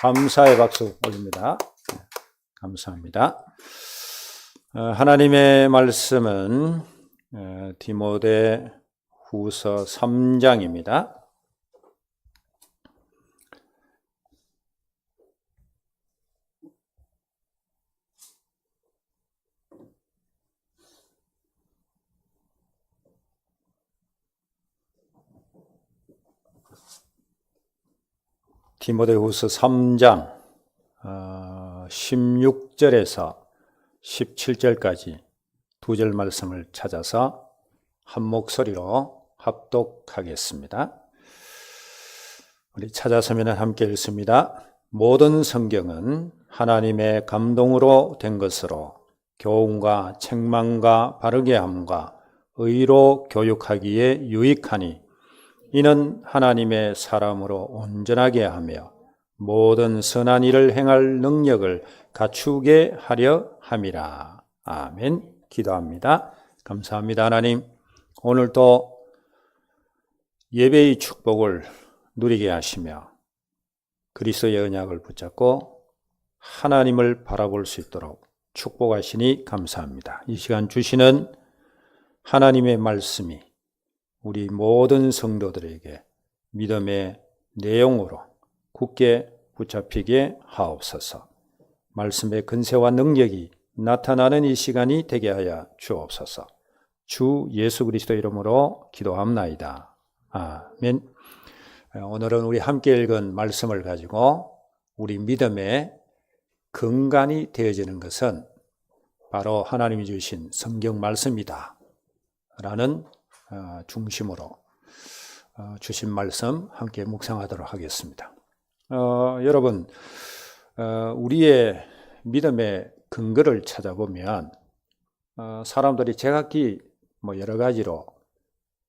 감사의 박수 올립니다. 네, 감사합니다. 어, 하나님의 말씀은 어, 디모데 후서 3장입니다. 디모데후서 3장 16절에서 17절까지 두 절 말씀을 찾아서 한 목소리로 합독하겠습니다. 우리 찾아서면 함께 읽습니다. 모든 성경은 하나님의 감동으로 된 것으로 교훈과 책망과 바르게 함과 의로 교육하기에 유익하니 이는 하나님의 사람으로 온전하게 하며 모든 선한 일을 행할 능력을 갖추게 하려 함이라. 아멘. 기도합니다. 감사합니다. 하나님. 오늘도 예배의 축복을 누리게 하시며 그리스도의 언약을 붙잡고 하나님을 바라볼 수 있도록 축복하시니 감사합니다. 이 시간 주시는 하나님의 말씀이 우리 모든 성도들에게 믿음의 내용으로 굳게 붙잡히게 하옵소서. 말씀의 근세와 능력이 나타나는 이 시간이 되게 하여 주옵소서. 주 예수 그리스도 이름으로 기도합나이다. 아멘. 오늘은 우리 함께 읽은 말씀을 가지고 우리 믿음의 근간이 되어지는 것은 바로 하나님이 주신 성경 말씀이다. 라는 어, 중심으로 어, 주신 말씀 함께 묵상하도록 하겠습니다. 어, 여러분, 어, 우리의 믿음의 근거를 찾아보면 어, 사람들이 제각기 뭐 여러 가지로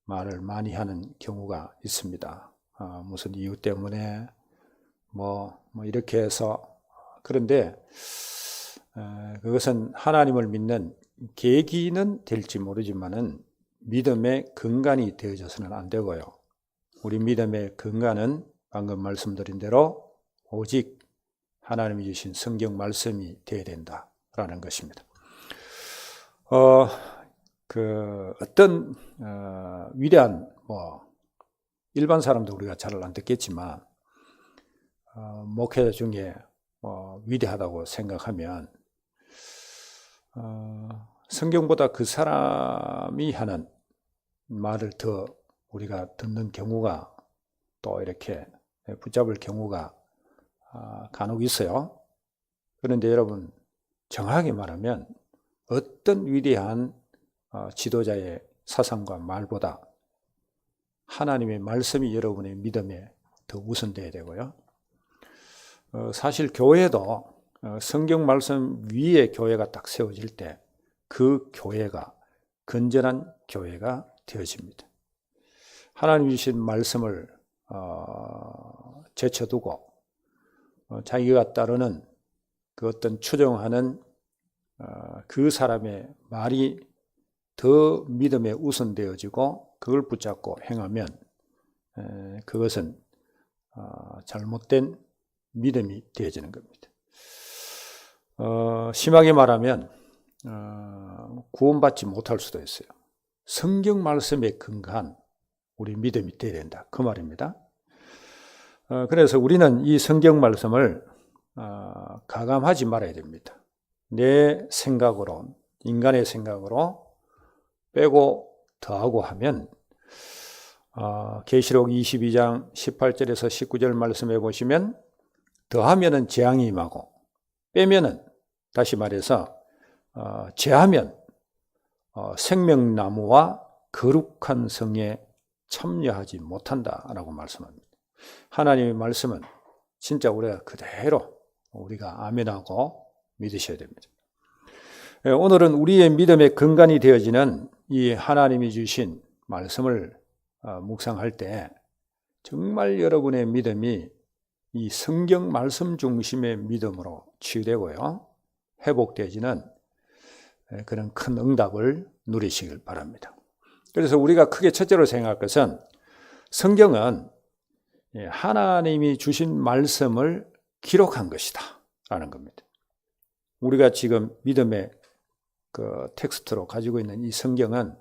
말을 많이 하는 경우가 있습니다. 어, 무슨 이유 때문에 뭐, 뭐 이렇게 해서 그런데 그것은 하나님을 믿는 계기는 될지 모르지만은 믿음의 근간이 되어져서는 안 되고요. 우리 믿음의 근간은 방금 말씀드린 대로 오직 하나님이 주신 성경 말씀이 되어야 된다라는 것입니다. 어, 그 어떤 어, 위대한 뭐 일반 사람도 우리가 잘 안 듣겠지만 어, 목회자 중에 어, 위대하다고 생각하면 어, 성경보다 그 사람이 하는 말을 더 우리가 듣는 경우가 또 이렇게 붙잡을 경우가 아, 간혹 있어요. 그런데 여러분, 정확하게 말하면 어떤 위대한 어, 지도자의 사상과 말보다 하나님의 말씀이 여러분의 믿음에 더 우선돼야 되고요. 어, 사실 교회도 어, 성경 말씀 위에 교회가 딱 세워질 때 그 교회가 건전한 교회가 되어집니다. 하나님 주신 말씀을 어, 제쳐두고 어, 자기가 따르는 그 어떤 추정하는 어, 그 사람의 말이 더 믿음에 우선되어지고 그걸 붙잡고 행하면 에, 그것은 어, 잘못된 믿음이 되어지는 겁니다. 어, 심하게 말하면 어, 구원받지 못할 수도 있어요. 성경 말씀에 근거한 우리 믿음이 되어야 된다. 그 말입니다. 어, 그래서 우리는 이 성경 말씀을 어, 가감하지 말아야 됩니다. 내 생각으로, 인간의 생각으로 빼고 더하고 하면 어, 계시록 22장 18절에서 19절 말씀해 보시면 더하면은 재앙이 임하고 빼면은 다시 말해서 제하면 어, 생명나무와 거룩한 성에 참여하지 못한다라고 말씀합니다. 하나님의 말씀은 진짜 우리가 그대로 우리가 아멘하고 믿으셔야 됩니다. 예, 오늘은 우리의 믿음의 근간이 되어지는 이 하나님이 주신 말씀을 어, 묵상할 때 정말 여러분의 믿음이 이 성경 말씀 중심의 믿음으로 치유되고요. 회복되지는 예, 그런 큰 응답을 누리시길 바랍니다. 그래서 우리가 크게 첫째로 생각할 것은 성경은 예, 하나님이 주신 말씀을 기록한 것이다. 라는 겁니다. 우리가 지금 믿음의 그 텍스트로 가지고 있는 이 성경은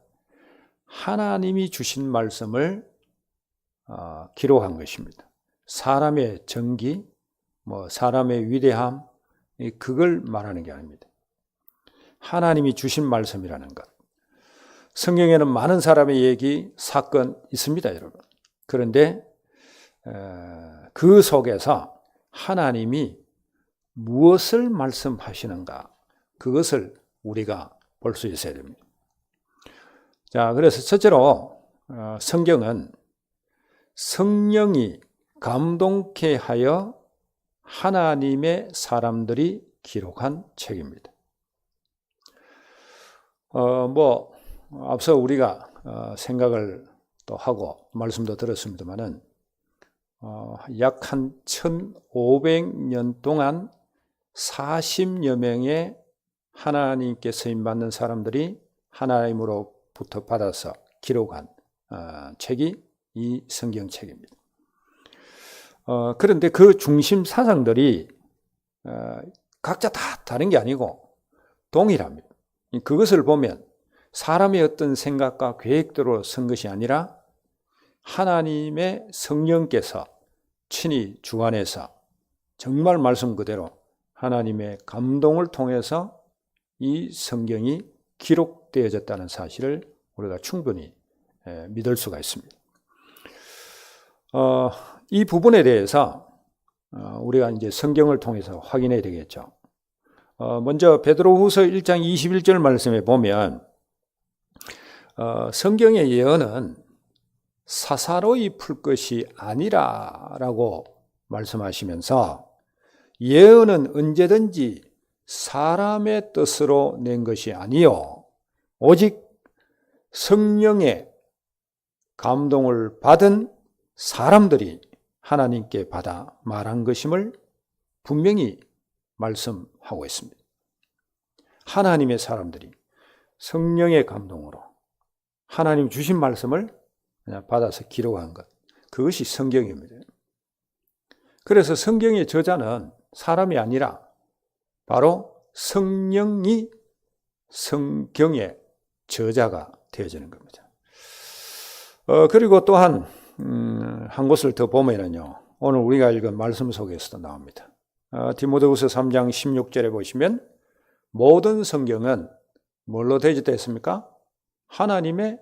하나님이 주신 말씀을 어, 기록한 것입니다. 사람의 정기, 뭐 사람의 위대함, 그걸 말하는 게 아닙니다. 하나님이 주신 말씀이라는 것. 성경에는 많은 사람의 얘기, 사건 있습니다, 여러분. 그런데 그 속에서 하나님이 무엇을 말씀하시는가, 그것을 우리가 볼 수 있어야 됩니다. 자, 그래서 첫째로 어, 성경은 성령이 감동케 하여 하나님의 사람들이 기록한 책입니다. 어, 뭐, 앞서 우리가 어, 생각을 또 하고 말씀도 들었습니다만은 어, 약한 1500년 동안 40여 명의 하나님께 쓰임받는 사람들이 하나님으로부터 받아서 기록한 어, 책이 이 성경책입니다. 어, 그런데 그 중심 사상들이 어, 각자 다 다른 게 아니고 동일합니다. 그것을 보면 사람의 어떤 생각과 계획대로 쓴 것이 아니라 하나님의 성령께서 친히 주관해서 정말 말씀 그대로 하나님의 감동을 통해서 이 성경이 기록되어졌다는 사실을 우리가 충분히 믿을 수가 있습니다. 어, 이 부분에 대해서 어, 우리가 이제 성경을 통해서 확인해야 되겠죠. 어, 먼저 베드로후서 1장 21절 말씀에 보면 어, 성경의 예언은 사사로이 풀 것이 아니라라고 말씀하시면서 예언은 언제든지 사람의 뜻으로 낸 것이 아니요 오직 성령의 감동을 받은 사람들이 하나님께 받아 말한 것임을 분명히 말씀하고 있습니다. 하나님의 사람들이 성령의 감동으로 하나님 주신 말씀을 받아서 기록한 것. 그것이 성경입니다. 그래서 성경의 저자는 사람이 아니라 바로 성령이 성경의 저자가 되어지는 겁니다. 어, 그리고 또한 음, 한 곳을 더 보면은요. 오늘 우리가 읽은 말씀 속에서도 나옵니다. 어, 디모데후서 3장 16절에 보시면 모든 성경은 뭘로 되어졌습니까? 하나님의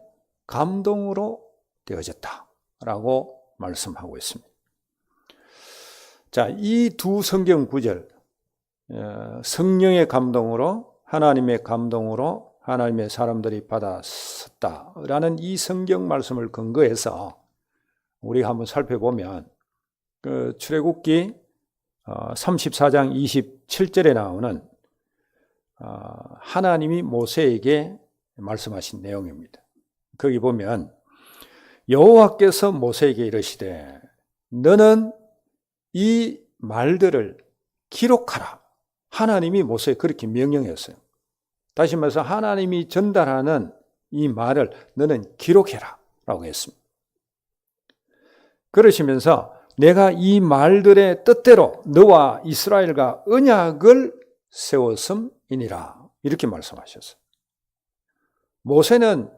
감동으로 되어졌다라고 말씀하고 있습니다. 자, 이 두 성경 구절 어, 성령의 감동으로 하나님의 감동으로 하나님의 사람들이 받았다라는 이 성경 말씀을 근거해서 우리가 한번 살펴보면 그 출애굽기 34장 어, 27절에 나오는 어, 하나님이 모세에게 말씀하신 내용입니다. 거기 보면 여호와께서 모세에게 이르시되 너는 이 말들을 기록하라. 하나님이 모세에 그렇게 명령했어요. 다시 말해서 하나님이 전달하는 이 말을 너는 기록해라. 라고 했습니다. 그러시면서 내가 이 말들의 뜻대로 너와 이스라엘과 언약을 세웠음이니라. 이렇게 말씀하셨어요. 모세는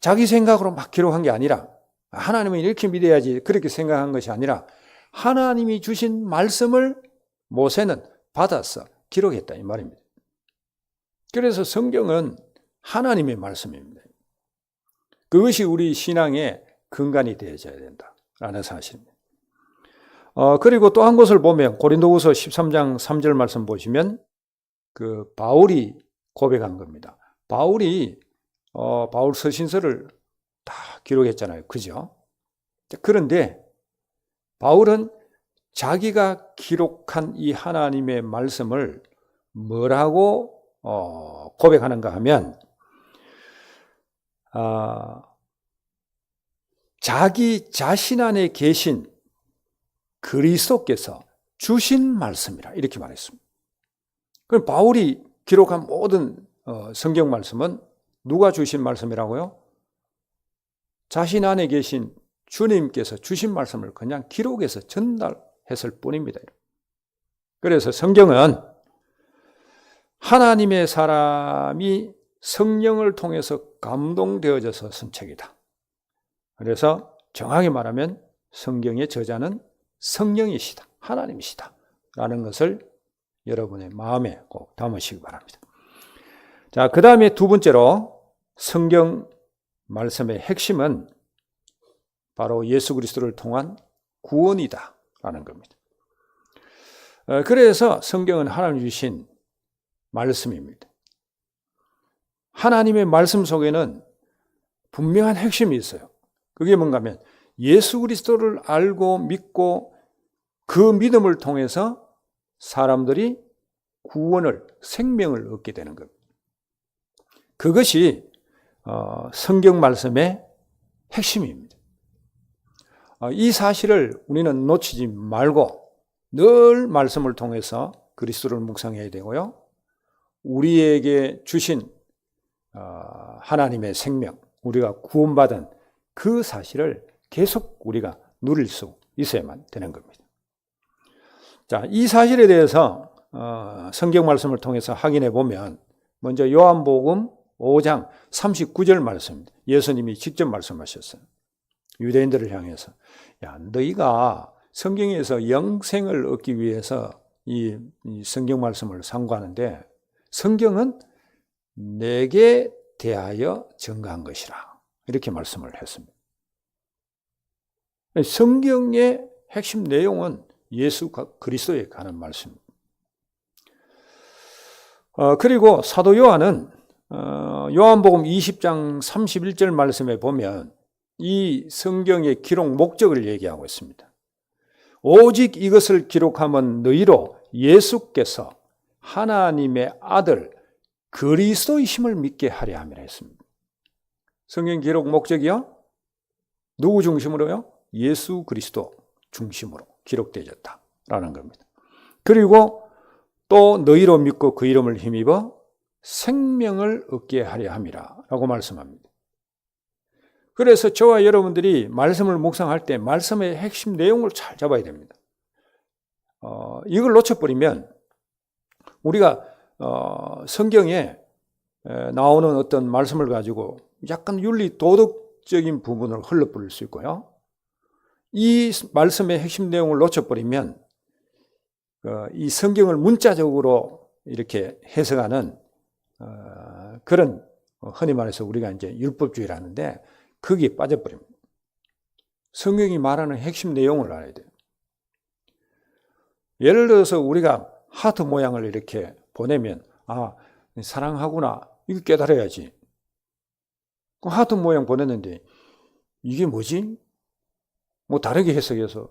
자기 생각으로 막 기록한 게 아니라 하나님은 이렇게 믿어야지 그렇게 생각한 것이 아니라 하나님이 주신 말씀을 모세는 받아서 기록했다 이 말입니다. 그래서 성경은 하나님의 말씀입니다. 그것이 우리 신앙의 근간이 되어져야 된다라는 사실입니다. 어, 그리고 또 한 곳을 보면 고린도후서 13장 3절 말씀 보시면 그 바울이 고백한 겁니다. 바울이 어, 바울 서신서를 다 기록했잖아요. 그죠? 그런데 바울은 자기가 기록한 이 하나님의 말씀을 뭐라고 어, 고백하는가 하면 아, 자기 자신 안에 계신 그리스도께서 주신 말씀이라 이렇게 말했습니다. 그럼 바울이 기록한 모든 어, 성경 말씀은 누가 주신 말씀이라고요? 자신 안에 계신 주님께서 주신 말씀을 그냥 기록해서 전달했을 뿐입니다. 그래서 성경은 하나님의 사람이 성령을 통해서 감동되어져서 쓴 책이다. 그래서 정확히 말하면 성경의 저자는 성령이시다. 하나님이시다. 라는 것을 여러분의 마음에 꼭 담으시기 바랍니다. 자, 그 다음에 두 번째로 성경 말씀의 핵심은 바로 예수 그리스도를 통한 구원이다. 라는 겁니다. 어, 그래서 성경은 하나님 주신 말씀입니다. 하나님의 말씀 속에는 분명한 핵심이 있어요. 그게 뭔가 하면 예수 그리스도를 알고 믿고 그 믿음을 통해서 사람들이 구원을, 생명을 얻게 되는 겁니다. 그것이 어, 성경 말씀의 핵심입니다. 어, 이 사실을 우리는 놓치지 말고 늘 말씀을 통해서 그리스도를 묵상해야 되고요. 우리에게 주신 어, 하나님의 생명, 우리가 구원받은 그 사실을 계속 우리가 누릴 수 있어야만 되는 겁니다. 자, 이 사실에 대해서 어, 성경 말씀을 통해서 확인해 보면 먼저 요한복음 5장 39절 말씀입니다. 예수님이 직접 말씀하셨어요. 유대인들을 향해서 야 너희가 성경에서 영생을 얻기 위해서 이, 이 성경 말씀을 상고하는데 성경은 내게 대하여 증가한 것이라 이렇게 말씀을 했습니다. 성경의 핵심 내용은 예수 그리스도에 관한 말씀입니다. 어, 그리고 사도 요한은 어, 요한복음 20장 31절 말씀에 보면 이 성경의 기록 목적을 얘기하고 있습니다. 오직 이것을 기록하면 너희로 예수께서 하나님의 아들 그리스도이심을 믿게 하려 함이라 했습니다. 성경 기록 목적이요? 누구 중심으로요? 예수 그리스도 중심으로 기록되어졌다라는 겁니다. 그리고 또 너희로 믿고 그 이름을 힘입어 생명을 얻게 하려 함이라라고 말씀합니다. 그래서 저와 여러분들이 말씀을 묵상할 때 말씀의 핵심 내용을 잘 잡아야 됩니다. 어, 이걸 놓쳐버리면 우리가 어, 성경에 나오는 어떤 말씀을 가지고 약간 윤리 도덕적인 부분을 흘러버릴 수 있고요. 이 말씀의 핵심 내용을 놓쳐버리면 어, 이 성경을 문자적으로 이렇게 해석하는 어, 그런 흔히 말해서 우리가 이제 율법주의라는데 거기에 빠져버립니다. 성경이 말하는 핵심 내용을 알아야 돼요. 예를 들어서 우리가 하트 모양을 이렇게 보내면 아 사랑하구나 이거 깨달아야지. 그 하트 모양 보냈는데 이게 뭐지? 뭐 다르게 해석해서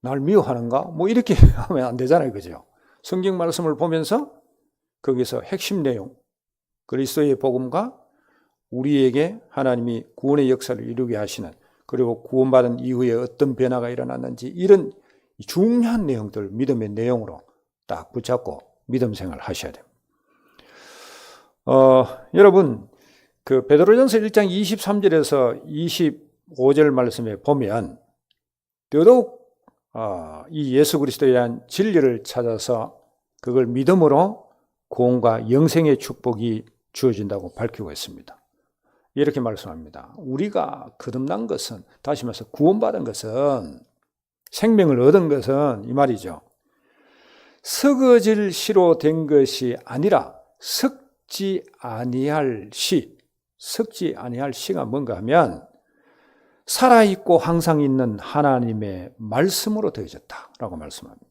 날 미워하는가? 뭐 이렇게 하면 안 되잖아요, 그죠? 성경 말씀을 보면서 거기서 핵심 내용, 그리스도의 복음과 우리에게 하나님이 구원의 역사를 이루게 하시는 그리고 구원받은 이후에 어떤 변화가 일어났는지 이런 중요한 내용들 믿음의 내용으로 딱 붙잡고 믿음 생활 하셔야 됩니다. 어, 여러분 그 베드로전서 1장 23절에서 25절 말씀에 보면 더더욱 어, 이 예수 그리스도에 대한 진리를 찾아서 그걸 믿음으로 구원과 영생의 축복이 주어진다고 밝히고 있습니다. 이렇게 말씀합니다. 우리가 거듭난 것은 다시 말해서 구원받은 것은 생명을 얻은 것은 이 말이죠. 썩어질 시로 된 것이 아니라 썩지 아니할 시, 썩지 아니할 시가 뭔가 하면 살아있고 항상 있는 하나님의 말씀으로 되어졌다라고 말씀합니다.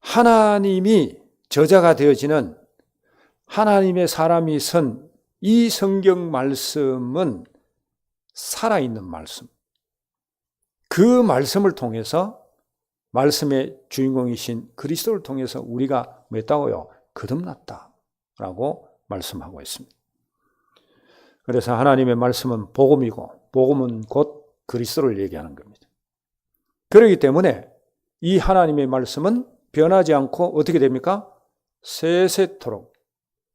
하나님이 저자가 되어지는 하나님의 사람이 선 이 성경 말씀은 살아있는 말씀. 그 말씀을 통해서 말씀의 주인공이신 그리스도를 통해서 우리가 뭐다고요 거듭났다라고 말씀하고 있습니다. 그래서 하나님의 말씀은 복음이고 복음은 곧 그리스도를 얘기하는 겁니다. 그렇기 때문에 이 하나님의 말씀은 변하지 않고 어떻게 됩니까? 세세토록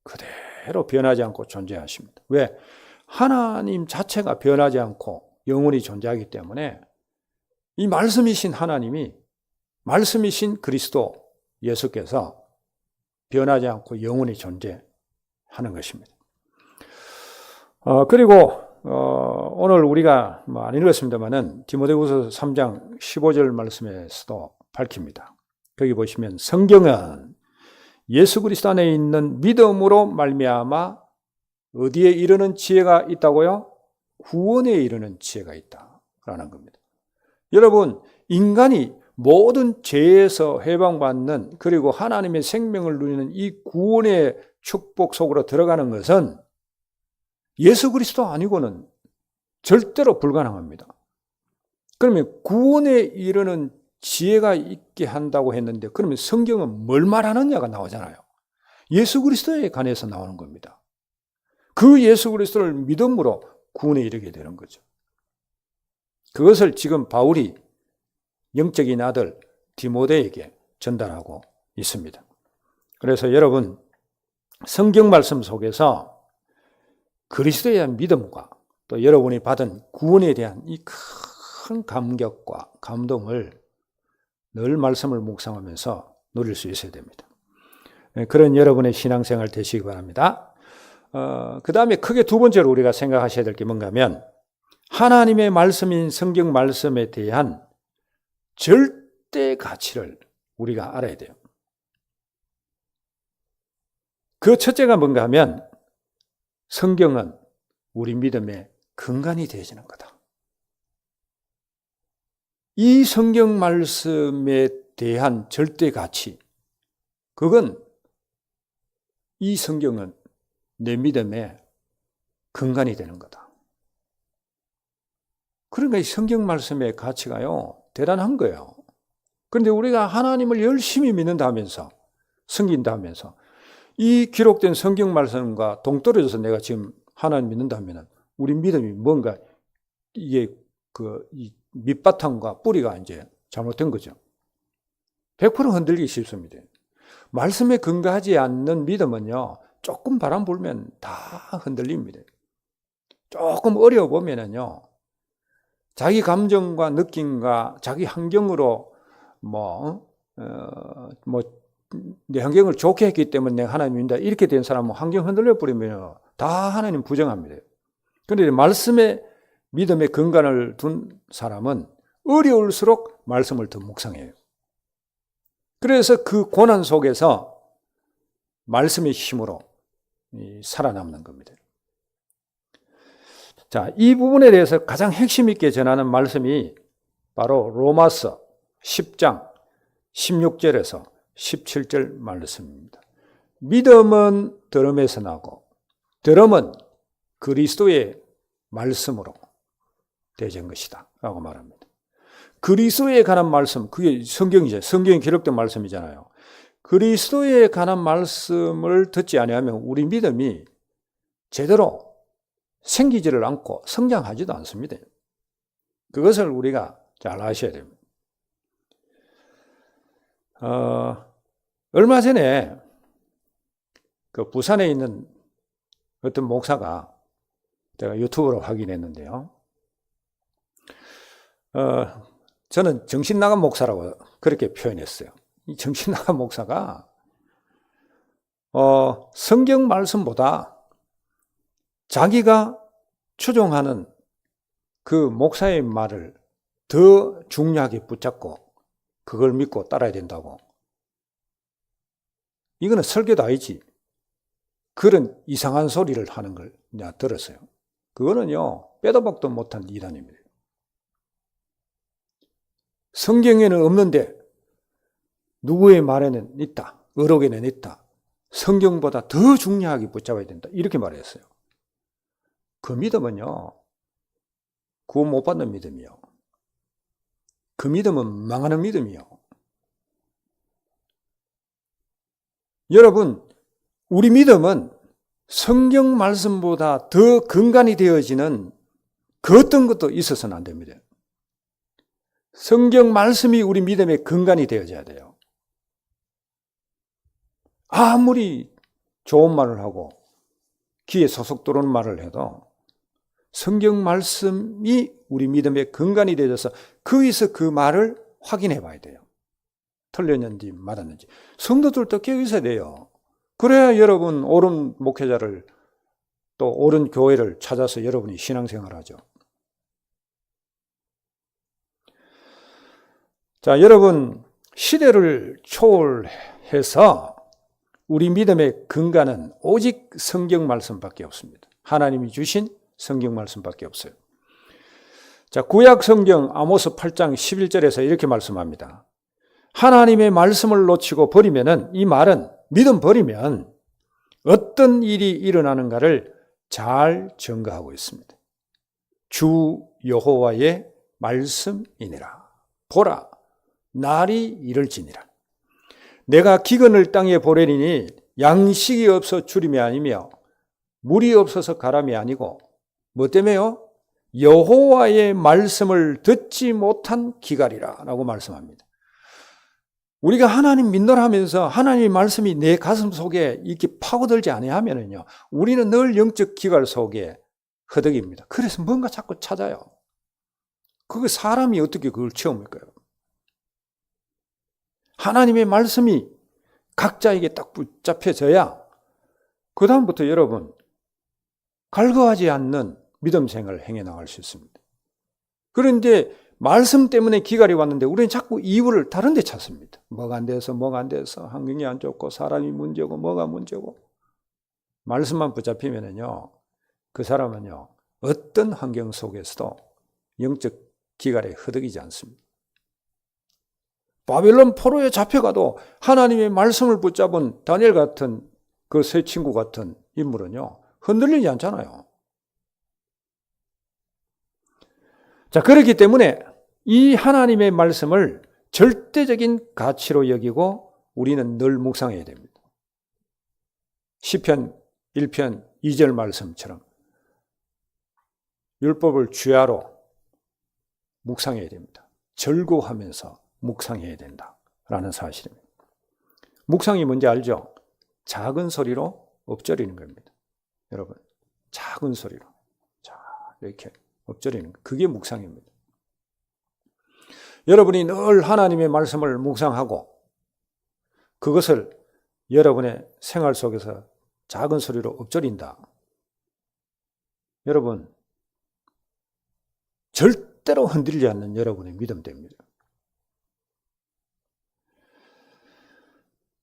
그대로 변하지 않고 존재하십니다. 왜? 하나님 자체가 변하지 않고 영원히 존재하기 때문에 이 말씀이신 하나님이 말씀이신 그리스도 예수께서 변하지 않고 영원히 존재하는 것입니다. 어, 그리고 어, 오늘 우리가 뭐 안 읽었습니다만은 디모데후서 3장 15절 말씀에서도 밝힙니다. 거기 보시면 성경은 예수 그리스도 안에 있는 믿음으로 말미암아 어디에 이르는 지혜가 있다고요? 구원에 이르는 지혜가 있다라는 겁니다. 여러분, 인간이 모든 죄에서 해방받는 그리고 하나님의 생명을 누리는 이 구원의 축복 속으로 들어가는 것은 예수 그리스도 아니고는 절대로 불가능합니다. 그러면 구원에 이르는 지혜가 있게 한다고 했는데 그러면 성경은 뭘 말하느냐가 나오잖아요. 예수 그리스도에 관해서 나오는 겁니다. 그 예수 그리스도를 믿음으로 구원에 이르게 되는 거죠. 그것을 지금 바울이 영적인 아들 디모데에게 전달하고 있습니다. 그래서 여러분 성경 말씀 속에서 그리스도에 대한 믿음과 또 여러분이 받은 구원에 대한 이 큰 감격과 감동을 늘 말씀을 묵상하면서 누릴 수 있어야 됩니다. 네, 그런 여러분의 신앙생활 되시기 바랍니다. 어, 그 다음에 크게 두 번째로 우리가 생각하셔야 될 게 뭔가 하면 하나님의 말씀인 성경 말씀에 대한 절대 가치를 우리가 알아야 돼요. 그 첫째가 뭔가 하면 성경은 우리 믿음의 근간이 되어지는 거다. 이 성경 말씀에 대한 절대 가치, 그건 이 성경은 내 믿음의 근간이 되는 거다. 그러니까 이 성경 말씀의 가치가요, 대단한 거예요. 그런데 우리가 하나님을 열심히 믿는다면서, 섬긴다면서, 이 기록된 성경 말씀과 동떨어져서 내가 지금 하나님 믿는다면 우리 믿음이 뭔가 이게 그 밑바탕과 뿌리가 이제 잘못된 거죠. 100% 흔들리기 쉽습니다. 말씀에 근거하지 않는 믿음은요, 조금 바람 불면 다 흔들립니다. 조금 어려워 보면은요, 자기 감정과 느낌과 자기 환경으로 뭐, 어, 뭐, 내 환경을 좋게 했기 때문에 내가 하나님 믿는다. 이렇게 된 사람은 환경 흔들려 버리면 다 하나님 부정합니다. 그런데 말씀에 믿음의 근간을 둔 사람은 어려울수록 말씀을 더 묵상해요. 그래서 그 고난 속에서 말씀의 힘으로 살아남는 겁니다. 자, 이 부분에 대해서 가장 핵심 있게 전하는 말씀이 바로 로마서 10장 16절에서 17절 말씀입니다. 믿음은 들음에서 나고 들음은 그리스도의 말씀으로 되진 것이다. 라고 말합니다. 그리스도에 관한 말씀, 그게 성경이죠. 성경에 기록된 말씀이잖아요. 그리스도에 관한 말씀을 듣지 아니하면 우리 믿음이 제대로 생기지를 않고 성장하지도 않습니다. 그것을 우리가 잘 아셔야 됩니다. 어, 얼마 전에 그 부산에 있는 어떤 목사가 제가 유튜브로 확인했는데요. 어, 저는 정신 나간 목사라고 그렇게 표현했어요. 이 정신 나간 목사가 어, 성경 말씀보다 자기가 추종하는 그 목사의 말을 더 중요하게 붙잡고 그걸 믿고 따라야 된다고. 이거는 설교도 아니지. 그런 이상한 소리를 하는 걸 내가 들었어요. 그거는요, 빼도 박도 못한 이단입니다. 성경에는 없는데 누구의 말에는 있다. 의록에는 있다. 성경보다 더 중요하게 붙잡아야 된다. 이렇게 말했어요. 그 믿음은요, 구원 못 받는 믿음이요. 그 믿음은 망하는 믿음이요. 여러분, 우리 믿음은 성경 말씀보다 더 근간이 되어지는 그 어떤 것도 있어서는 안 됩니다. 성경 말씀이 우리 믿음의 근간이 되어져야 돼요. 아무리 좋은 말을 하고 귀에 소속 들어오는 말을 해도 성경 말씀이 우리 믿음의 근간이 되어서 거기서 그 말을 확인해 봐야 돼요. 틀렸는지 맞았는지 성도들도 깨어 있어야 돼요. 그래야 여러분 옳은 목회자를 또 옳은 교회를 찾아서 여러분이 신앙생활을 하죠. 자, 여러분 시대를 초월해서 우리 믿음의 근간은 오직 성경 말씀밖에 없습니다. 하나님이 주신 성경 말씀밖에 없어요. 자, 구약 성경 아모스 8장 11절에서 이렇게 말씀합니다. 하나님의 말씀을 놓치고 버리면은 이 말은 믿음 버리면 어떤 일이 일어나는가를 잘 증거하고 있습니다. 주 여호와의 말씀이니라. 보라, 날이 이를지니라. 내가 기근을 땅에 보내리니 양식이 없어 줄임이 아니며 물이 없어서 가람이 아니고 뭐 때문에요? 여호와의 말씀을 듣지 못한 기갈이라라고 말씀합니다. 우리가 하나님 믿노라 하면서 하나님의 말씀이 내 가슴 속에 이렇게 파고들지 아니하면은요. 우리는 늘 영적 기갈 속에 허덕입니다. 그래서 뭔가 자꾸 찾아요. 그게 사람이 어떻게 그걸 체험할까요? 하나님의 말씀이 각자에게 딱 붙잡혀져야 그다음부터 여러분 갈거하지 않는 믿음 생활을 행해 나갈 수 있습니다. 그런데 말씀 때문에 기갈이 왔는데 우리는 자꾸 이유를 다른 데 찾습니다. 뭐가 안 돼서 뭐가 안 돼서 환경이 안 좋고 사람이 문제고 뭐가 문제고 말씀만 붙잡히면은요. 그 사람은요. 어떤 환경 속에서도 영적 기갈에 허덕이지 않습니다. 바벨론 포로에 잡혀가도 하나님의 말씀을 붙잡은 다니엘 같은 그새 친구 같은 인물은요. 흔들리지 않잖아요. 자, 그렇기 때문에 이 하나님의 말씀을 절대적인 가치로 여기고 우리는 늘 묵상해야 됩니다. 시편 1편 2절 말씀처럼 율법을 주야로 묵상해야 됩니다. 절구하면서 묵상해야 된다라는 사실입니다. 묵상이 뭔지 알죠? 작은 소리로 엎드리는 겁니다. 여러분, 작은 소리로. 자, 이렇게 엎드리는 거. 그게 묵상입니다. 여러분이 늘 하나님의 말씀을 묵상하고 그것을 여러분의 생활 속에서 작은 소리로 엎드린다. 여러분, 절대로 흔들리지 않는 여러분의 믿음 됩니다.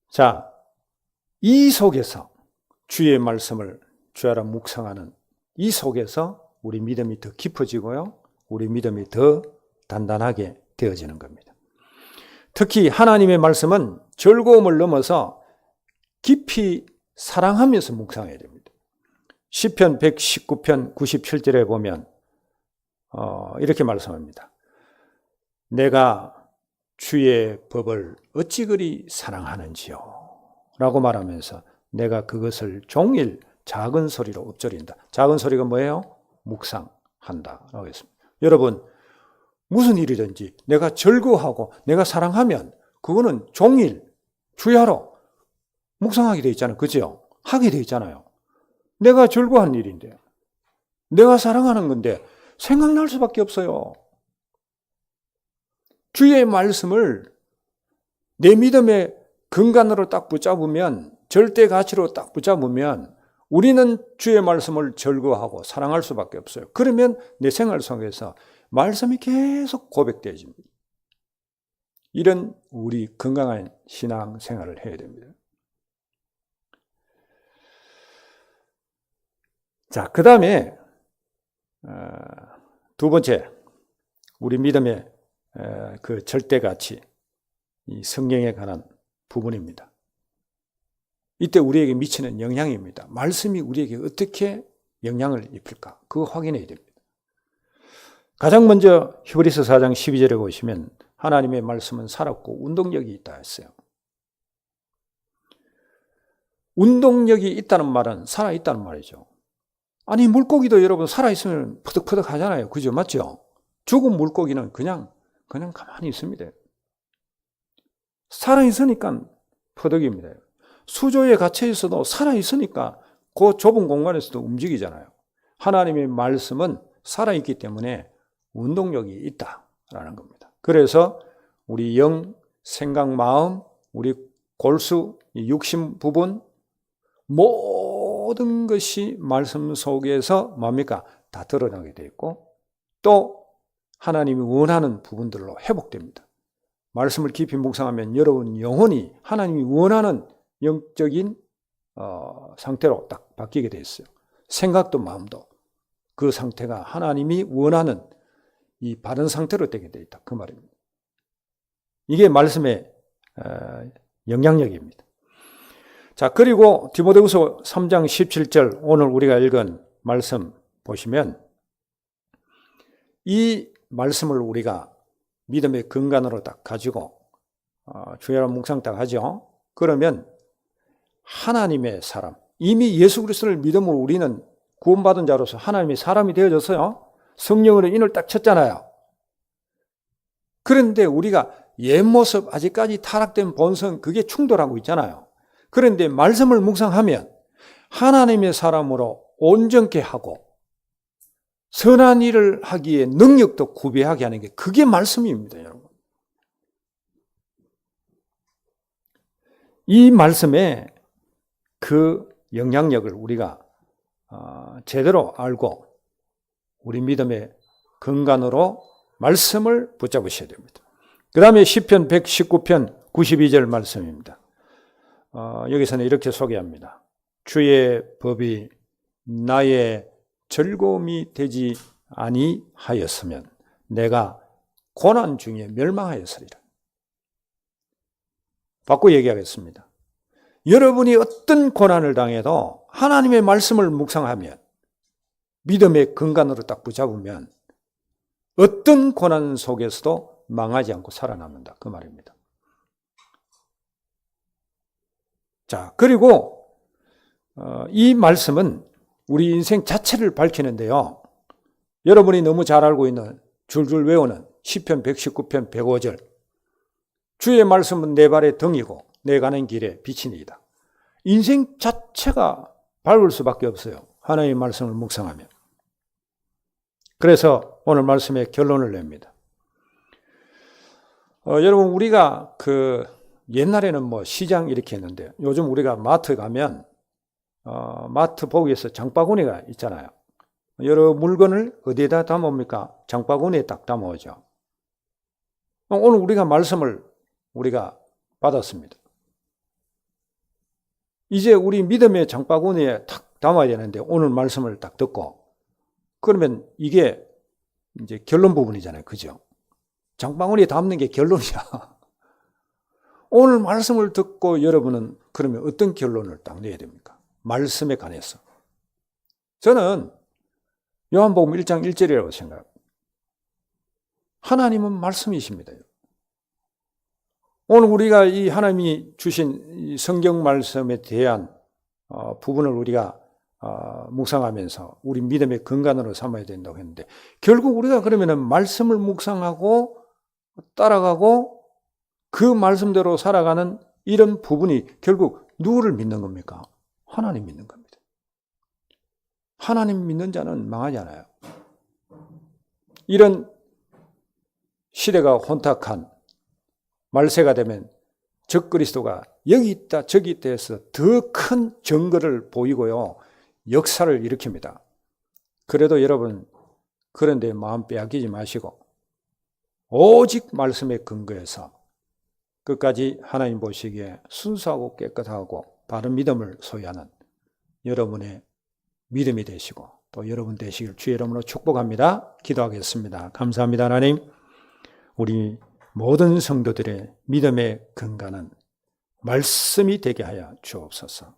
자, 이 속에서 주의 말씀을 주야라 묵상하는 이 속에서 우리 믿음이 더 깊어지고요. 우리 믿음이 더 단단하게 되어지는 겁니다. 특히 하나님의 말씀은 즐거움을 넘어서 깊이 사랑하면서 묵상해야 됩니다. 시편 119편 97절에 보면 어, 이렇게 말씀합니다. 내가 주의 법을 어찌 그리 사랑하는지요. 라고 말하면서 내가 그것을 종일 작은 소리로 엎드린다. 작은 소리가 뭐예요? 묵상한다. 라고 했습니다. 여러분, 무슨 일이든지 내가 즐거워하고 내가 사랑하면 그거는 종일 주야로 묵상하게 돼 있잖아요. 그죠? 하게 돼 있잖아요. 내가 즐거워한 일인데, 내가 사랑하는 건데 생각날 수밖에 없어요. 주의 말씀을 내 믿음의 근간으로 딱 붙잡으면 절대 가치로 딱 붙잡으면 우리는 주의 말씀을 절거하고 사랑할 수밖에 없어요. 그러면 내 생활 속에서 말씀이 계속 고백되어집니다. 이런 우리 건강한 신앙 생활을 해야 됩니다. 자, 그 다음에 어, 두 번째 우리 믿음의 그 절대 가치, 이 성경에 관한 부분입니다. 이때 우리에게 미치는 영향입니다. 말씀이 우리에게 어떻게 영향을 입힐까? 그거 확인해야 됩니다. 가장 먼저 히브리서 4장 12절에 보시면 하나님의 말씀은 살았고 운동력이 있다 했어요. 운동력이 있다는 말은 살아있다는 말이죠. 아니, 물고기도 여러분 살아있으면 퍼득퍼득 하잖아요. 그죠? 맞죠? 죽은 물고기는 그냥 그냥 가만히 있습니다. 살아있으니까 퍼득입니다. 수조에 갇혀 있어도 살아 있으니까 그 좁은 공간에서도 움직이잖아요. 하나님의 말씀은 살아 있기 때문에 운동력이 있다라는 겁니다. 그래서 우리 영 생각, 마음, 우리 골수, 이 육신 부분 모든 것이 말씀 속에서 뭡니까? 다 드러나게 되어 있고 또 하나님이 원하는 부분들로 회복됩니다. 말씀을 깊이 묵상하면 여러분 영혼이 하나님이 원하는 영적인 어, 상태로 딱 바뀌게 돼 있어요. 생각도 마음도 그 상태가 하나님이 원하는 이 바른 상태로 되게 돼 있다. 그 말입니다. 이게 말씀의 어, 영향력입니다. 자, 그리고 디모데후서 3장 17절 오늘 우리가 읽은 말씀 보시면 이 말씀을 우리가 믿음의 근간으로 딱 가지고 어, 주야란 묵상 딱 하죠. 그러면 하나님의 사람, 이미 예수 그리스도를 믿음으로 우리는 구원받은 자로서 하나님의 사람이 되어졌어요. 성령으로 인을 딱 쳤잖아요. 그런데 우리가 옛 모습, 아직까지 타락된 본성, 그게 충돌하고 있잖아요. 그런데 말씀을 묵상하면 하나님의 사람으로 온전케 하고 선한 일을 하기에 능력도 구비하게 하는 게 그게 말씀입니다, 여러분. 이 말씀에 그 영향력을 우리가 어, 제대로 알고 우리 믿음의 근간으로 말씀을 붙잡으셔야 됩니다. 그 다음에 10편 119편 92절 말씀입니다. 어, 여기서는 이렇게 소개합니다. 주의 법이 나의 즐거움이 되지 아니하였으면 내가 고난 중에 멸망하였으리라. 바꿔 얘기하겠습니다. 여러분이 어떤 고난을 당해도 하나님의 말씀을 묵상하면 믿음의 근간으로 딱 붙잡으면 어떤 고난 속에서도 망하지 않고 살아남는다. 그 말입니다. 자, 그리고 어, 이 말씀은 우리 인생 자체를 밝히는데요. 여러분이 너무 잘 알고 있는 줄줄 외우는 시편 119편 105절 주의 말씀은 내 발의 등이고 내 가는 길에 빛이니이다. 인생 자체가 밝을 수밖에 없어요. 하나님의 말씀을 묵상하면. 그래서 오늘 말씀에 결론을 냅니다. 어, 여러분 우리가 그 옛날에는 뭐 시장 이렇게 했는데 요즘 우리가 마트 가면 어, 마트 보기에서 장바구니가 있잖아요. 여러 물건을 어디에다 담아옵니까? 장바구니에 딱 담아오죠. 오늘 우리가 말씀을 우리가 받았습니다. 이제 우리 믿음의 장바구니에 탁 담아야 되는데 오늘 말씀을 딱 듣고 그러면 이게 이제 결론 부분이잖아요. 그죠? 장바구니에 담는 게 결론이야. 오늘 말씀을 듣고 여러분은 그러면 어떤 결론을 딱 내야 됩니까? 말씀에 관해서. 저는 요한복음 1장 1절이라고 생각합니다. 하나님은 말씀이십니다. 오늘 우리가 이 하나님이 주신 성경 말씀에 대한 어, 부분을 우리가 어, 묵상하면서 우리 믿음의 근간으로 삼아야 된다고 했는데 결국 우리가 그러면은 말씀을 묵상하고 따라가고 그 말씀대로 살아가는 이런 부분이 결국 누구를 믿는 겁니까? 하나님 믿는 겁니다. 하나님 믿는 자는 망하지 않아요. 이런 시대가 혼탁한 말세가 되면 적그리스도가 여기 있다 저기 있다 해서 더큰 증거를 보이고요. 역사를 일으킵니다. 그래도 여러분 그런데 마음 빼앗기지 마시고 오직 말씀에 근거해서 끝까지 하나님 보시기에 순수하고 깨끗하고 바른 믿음을 소유하는 여러분의 믿음이 되시고 또 여러분 되시길 주의 이름으로 축복합니다. 기도하겠습니다. 감사합니다. 하나님 우리 모든 성도들의 믿음의 근간은 말씀이 되게 하여 주옵소서.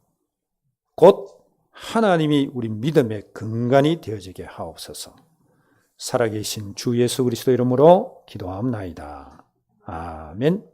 곧 하나님이 우리 믿음의 근간이 되어지게 하옵소서. 살아계신 주 예수 그리스도 이름으로 기도하옵나이다. 아멘.